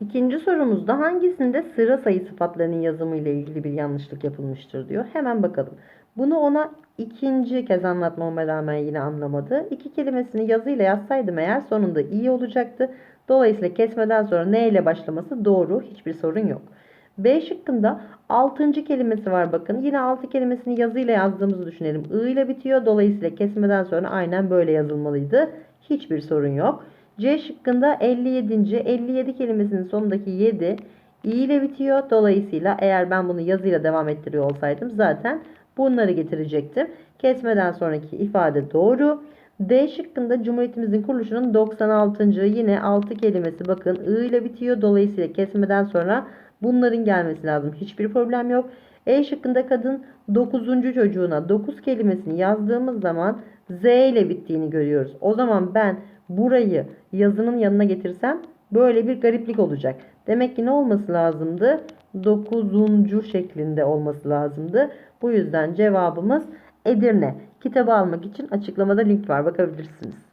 İkinci sorumuzda hangisinde sıra sayı sıfatlarının yazımı ile ilgili bir yanlışlık yapılmıştır diyor. Hemen bakalım. Bunu ona ikinci kez anlatmama rağmen yine anlamadı. İki kelimesini yazıyla yazsaydım eğer sonunda iyi olacaktı. Dolayısıyla kesmeden sonra ne ile başlaması doğru. Hiçbir sorun yok. B şıkkında altıncı kelimesi var bakın. Yine altı kelimesini yazıyla yazdığımızı düşünelim. I ile bitiyor. Dolayısıyla kesmeden sonra aynen böyle yazılmalıydı. Hiçbir sorun yok. C şıkkında 57. 57 kelimesinin sonundaki 7 i ile bitiyor. Dolayısıyla eğer ben bunu yazıyla devam ettiriyor olsaydım zaten bunları getirecektim. Kesmeden sonraki ifade doğru. D şıkkında Cumhuriyetimizin kuruluşunun 96. yine 6 kelimesi bakın I ile bitiyor. Dolayısıyla kesmeden sonra bunların gelmesi lazım. Hiçbir problem yok. E şıkkında kadın 9. çocuğuna 9 kelimesini yazdığımız zaman Z ile bittiğini görüyoruz. O zaman ben burayı yazının yanına getirsem böyle bir gariplik olacak. Demek ki ne olması lazımdı? 9. şeklinde olması lazımdı. Bu yüzden cevabımız Edirne. Kitabı almak için açıklamada link var bakabilirsiniz.